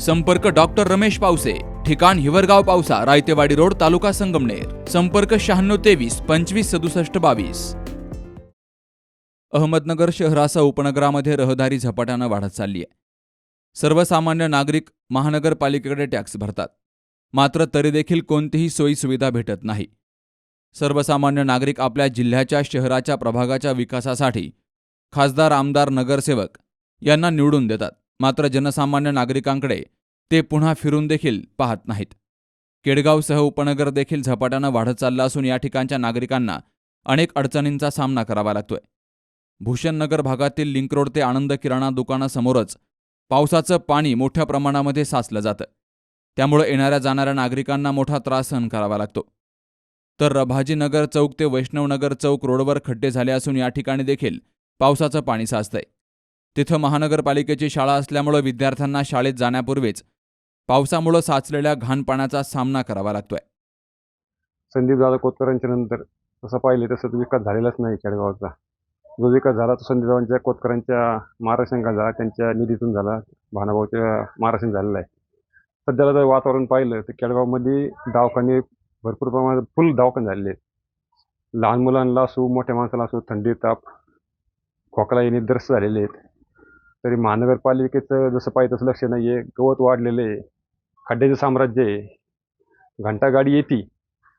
संपर्क डॉक्टर रमेश पावसे ठिकाण हिवरगाव पावसा रायतेवाडी रोड तालुका संगमनेर. संपर्क शहाण्णव तेवीस पंचवीस सदुसष्ट बावीस. अहमदनगर शहरासह उपनगरामध्ये रहदारी झपाट्यानं वाढत चालली आहे. सर्वसामान्य नागरिक महानगरपालिकेकडे टॅक्स भरतात. मात्र तरी देखील कोणतीही सोयीसुविधा भेटत नाही. सर्वसामान्य नागरिक आपल्या जिल्ह्याच्या शहराच्या प्रभागाच्या विकासासाठी खासदार आमदार नगरसेवक यांना निवडून देतात. मात्र जनसामान्य नागरिकांकडे ते पुन्हा फिरून देखील पाहत नाहीत. केडगावसह उपनगर देखील झपाट्यानं वाढत चाललं असून या ठिकाणच्या नागरिकांना अनेक अडचणींचा सामना करावा लागतोय. भूषणनगर भागातील लिंक रोड ते आनंद किराणा दुकानासमोरच पावसाचं पाणी मोठ्या प्रमाणामध्ये साचलं जातं. त्यामुळे येणाऱ्या जाणाऱ्या नागरिकांना मोठा त्रास सहन करावा लागतो. तर रभाजीनगर चौक ते वैष्णवनगर चौक रोडवर खड्डे झाले असून या ठिकाणी देखील पावसाचं पाणी साचतंय. तिथं महानगरपालिकेची शाळा असल्यामुळं विद्यार्थ्यांना शाळेत जाण्यापूर्वीच पावसामुळं साचलेल्या घाण पाण्याचा सामना करावा लागतोय. संदीप दादा कोतकरांच्या नंतर तसं पाहिले तसं विकास झालेलाच नाही खेडेगावाचा जो विकास झाला तो संदीपरावांच्या कोतकरांच्या महाराष्ट्रांका झाला त्यांच्या निधीतून झाला भानाभाऊच्या महाराष्ट्रात झालेला आहे. सध्याला जर वातावरण पाहिलं तर खेडेगावमध्ये दवाखाने भरपूर प्रमाणात फुल दवाखाने झालेले आहेत. लहान मुलांना असो मोठ्या माणसाला असो थंडी ताप खोकला येणे दर्श झालेले आहेत. तरी महानगरपालिकेचं जसं पाहिजे तसं लक्ष नाही आहे गवत वाढलेलं आहे. खड्ड्याचं साम्राज्य आहे. घंटागाडी येते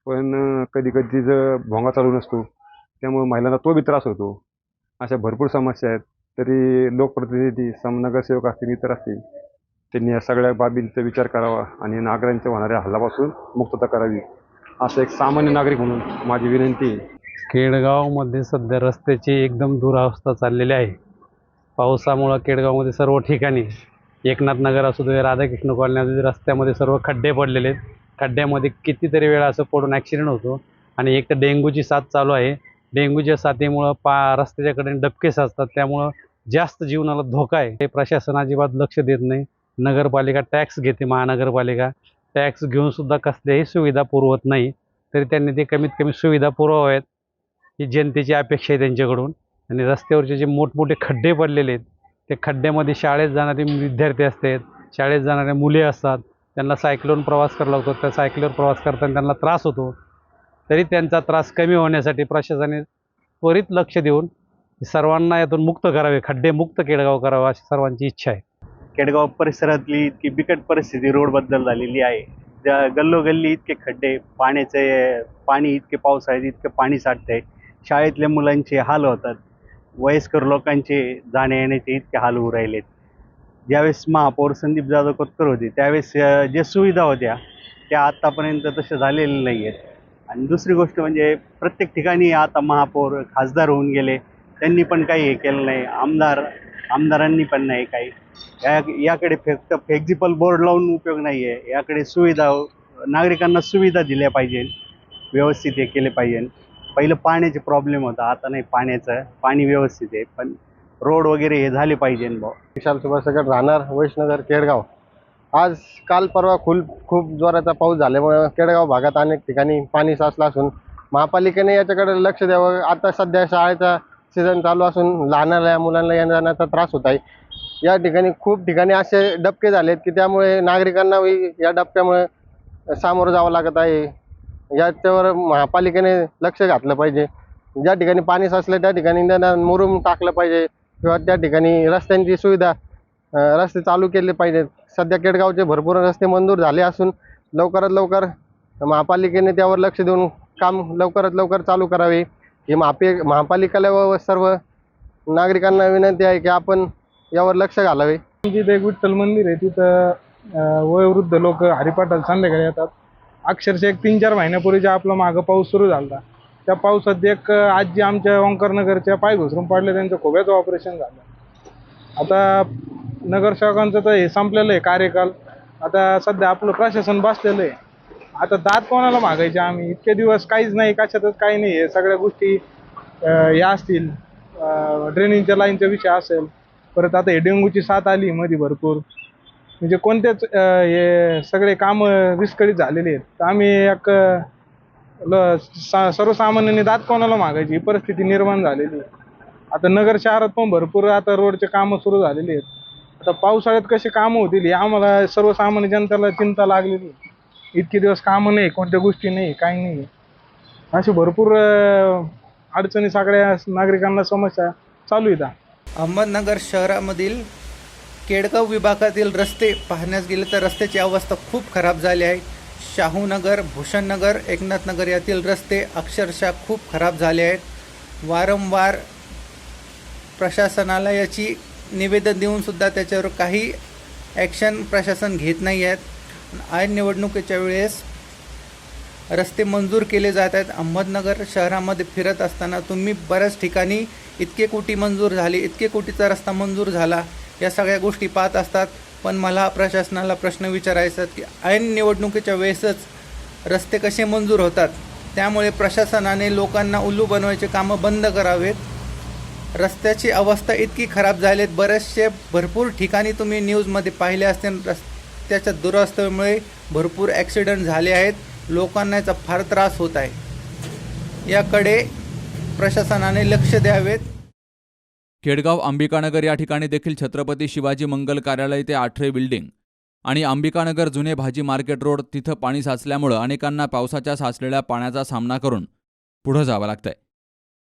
पण कधी कधी जर भोंगा चालू नसतो त्यामुळे महिलांना तो बी त्रास होतो. अशा भरपूर समस्या आहेत. तरी लोकप्रतिनिधी सम नगरसेवक असतील इतर असतील त्यांनी या सगळ्या बाबींचा विचार करावा आणि नागरिकांच्या होणाऱ्या हल्लापासून मुक्तता करावी. असं एक सामान्य नागरिक म्हणून माझी विनंती आहे. केडगावमध्ये सध्या रस्त्याची एकदम दुरावस्था चाललेली आहे. पावसामुळं केडगावमध्ये सर्व ठिकाणी एकनाथ नगर असू दे राधाकृष्ण कॉलनी असू दे रस्त्यामध्ये सर्व खड्डे पडलेले आहेत. खड्ड्यामध्ये कितीतरी वेळा असं पडून ॲक्सिडेंट होतो आणि एक तर डेंग्यूची साथ चालू आहे. डेंग्यूच्या साथीमुळं पा रस्त्याच्या कडेने डबके साचतात. त्यामुळं जास्त जीवनाला धोका आहे. हे प्रशासन अजिबात लक्ष देत नाही. नगरपालिका टॅक्स घेते महानगरपालिका. टॅक्स घेऊनसुद्धा कसल्याही सुविधा पुरवत नाही. तरी त्यांनी ते कमीत कमी सुविधा पुरवाव्यात. ही जनतेची अपेक्षा आहे त्यांच्याकडून. आणि रस्त्यावरचे जे मोठमोठे खड्डे पडलेले आहेत ते खड्ड्यामध्ये शाळेत जाणारे विद्यार्थी असतात शाळेत जाणाऱ्या मुले असतात त्यांना सायकलवरून प्रवास करावा लागतो त्या सायकलवर प्रवास करताना त्यांना त्रास होतो. तरी त्यांचा त्रास कमी होण्यासाठी प्रशासनाने त्वरित लक्ष देऊन सर्वांना यातून मुक्त करावे खड्डे मुक्त केडगाव करावा अशी सर्वांची इच्छा आहे. केडगाव परिसरातली इतकी बिकट परिस्थिती रोडबद्दल झालेली आहे. ज्या गल्लोगल्ली इतके खड्डे पाण्याचे पाणी इतके पावसाळ्यात इतके पाणी साठतंय. शाळेतल्या मुलांचे हाल होतात. वयस्कर लोकांचे जाण्या येण्याचे इतके हाल होऊ राहिलेत. ज्यावेळेस महापौर संदीप जाधव कोतकर होते त्यावेळेस ज्या सुविधा होत्या त्या आत्तापर्यंत तशा झालेल्या नाही आहेत आणि दुसरी गोष्ट म्हणजे प्रत्येक ठिकाणी आता महापौर खासदार होऊन गेले त्यांनी पण काही हे केलं नाही. आमदार आमदारांनी पण नाही काही. या याकडे फक्त फ्लेक्झिबल बोर्ड लावून उपयोग नाही आहे याकडे सुविधा नागरिकांना सुविधा दिल्या पाहिजे व्यवस्थित हे केले पाहिजे पहिलं पाण्याचे प्रॉब्लेम होता. आता नाही पाण्याचं पाणी व्यवस्थित आहे पण रोड वगैरे हे झाले पाहिजे भाऊ. विशाल सुभाषगड राहणार वैष्णगर केडगाव. आज काल परवा खुल खूप जोराचा पाऊस झाल्यामुळे केडगाव भागात अनेक ठिकाणी पाणी साचलं असून महापालिकेने याच्याकडे लक्ष द्यावं. आता सध्या शाळेचा सीझन चालू असून लहानाल्या मुलांना येण्या जाण्याचा त्रास होत आहे. या ठिकाणी खूप ठिकाणी असे डबके झालेत की त्यामुळे नागरिकांना या डबक्यामुळे सामोरं जावं लागत आहे. याच्यावर महापालिकेने लक्ष घातलं पाहिजे. ज्या ठिकाणी पाणी साचलं त्या ठिकाणी त्यांना मुरुम टाकलं पाहिजे किंवा त्या ठिकाणी रस्त्यांची सुविधा रस्ते चालू केले पाहिजेत. सध्या केडगावचे भरपूर रस्ते मंजूर झाले असून लवकरात लवकर महापालिकेने त्यावर लक्ष देऊन काम लवकरात लवकर चालू करावे. ही महापे महापालिकेला व सर्व नागरिकांना विनंती आहे की आपण यावर लक्ष घालावे. तिथे एक विठ्ठल मंदिर आहे तिथं वयोवृद्ध लोक हरिपाठाला संध्याकाळी येतात. अक्षरशः एक तीन चार महिन्यापूर्वी जे आपला मागं पाऊस सुरू झाला त्या पावसात एक आजी आमच्या ओंकारनगरच्या पाय घुसरून पडले त्यांचं खोब्याचं ऑपरेशन झालं. आता नगरसेवकांचं तर हे संपलेलं आहे कार्यकाल. आता सध्या आपलं प्रशासन बसलेलं आहे. आता दात कोणाला मागायचे आम्ही? इतके दिवस काहीच नाही कशातच काही नाही. आहे सगळ्या गोष्टी या असतील. ड्रेनिंगच्या लाईनचा विषय असेल. परत आता हे डेंग्यूची साथ आली मध्ये भरपूर. म्हणजे कोणत्याच हे सगळे कामं विस्कळीत झालेले आहेत. तर आम्ही एक ल सा सर्वसामान्यांनी दात कोणाला मागायची? ही परिस्थिती निर्माण झालेली आहे. आता नगर शहरात पण भरपूर आता रोडचे कामं सुरू झालेली आहेत. आता पावसाळ्यात कशी कामं होतील हे आम्हाला सर्वसामान्य जनतेला चिंता लागलेली इतके दिवस कामं नाही कोणत्या गोष्टी नाही काही नाही. असे भरपूर अडचणी सगळ्या नागरिकांना समस्या चालू आहेत. अहमदनगर शहरामधील केडगाव विभागातील रस्ते पाहण्यास गेले तर रस्त्याची अवस्था खूप खराब झाली आहे. शाहूनगर भूषणनगर एकनाथनगर यातील रस्ते अक्षरशः खूप खराब झाले आहेत. वारंवार प्रशासनाला याची निवेदन देऊनसुद्धा त्याच्यावर काही ॲक्शन प्रशासन घेत नाही आहेत. आय निवडणुकीच्या वेळेस रस्ते मंजूर केले जात आहेत. अहमदनगर शहरामध्ये फिरत असताना तुम्ही बऱ्याच ठिकाणी इतके कोटी मंजूर झाले इतके कोटीचा रस्ता मंजूर झाला. या सगळ्या गोष्टी पाहत असतात. पण मला प्रशासनाला प्रश्न विचारायचा की ऐन निवडणुकीच्या वेळेसच रस्ते कसे मंजूर होतात? त्यामुळे प्रशासनाने लोकांना उल्लू बनवायचे कामं बंद करावेत. रस्त्याची अवस्था इतकी खराब झाली आहेत बरेचसे भरपूर ठिकाणी तुम्ही न्यूजमध्ये पाहिले असतील रस्त्याच्या दुरवस्थेमुळे भरपूर ॲक्सिडेंट झाले आहेत. लोकांना याचा फार त्रास होत आहे. याकडे प्रशासनाने लक्ष द्यावेत. केडगाव अंबिकानगर या ठिकाणी देखील छत्रपती शिवाजी मंगल कार्यालय ते आठरे बिल्डिंग आणि अंबिकानगर जुने भाजी मार्केट रोड तिथं पाणी साचल्यामुळं अनेकांना पावसाच्या साचलेल्या पाण्याचा सामना करून पुढं जावं लागतंय.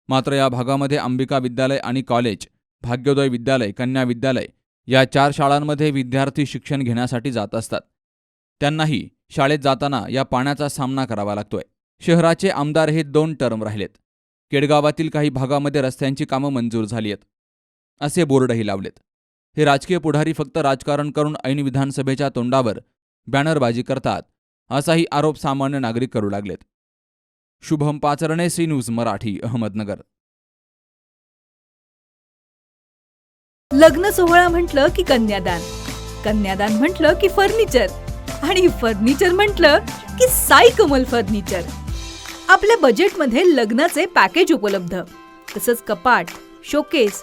मात्र या भागामध्ये अंबिका विद्यालय आणि कॉलेज भाग्योदय विद्यालय कन्या विद्यालय या चार शाळांमध्ये विद्यार्थी शिक्षण घेण्यासाठी जात असतात. त्यांनाही शाळेत जाताना या पाण्याचा सामना करावा लागतोय. शहराचे आमदार हे दोन टर्म राहिलेत. केडगावातील काही भागामध्ये रस्त्यांची कामं मंजूर झाली आहेत. असे बोर्डही लावलेत. हे राजकीय पुढारी फक्त राजकारण करून ऐन विधानसभेच्या तोंडावर बॅनरबाजी करतात असाही आरोप सामान्य नागरिक करू लागलेत. Shubham Pacharne C news Marathi Ahmednagar. लग्न सोहळा म्हटलं की कन्यादान कन्यादान म्हटलं की फर्निचर आणि फर्निचर म्हटलं की साई कमल फर्निचर. आपल्या बजेटमध्ये लग्नाचे पॅकेज उपलब्ध तसंच कपाट showcase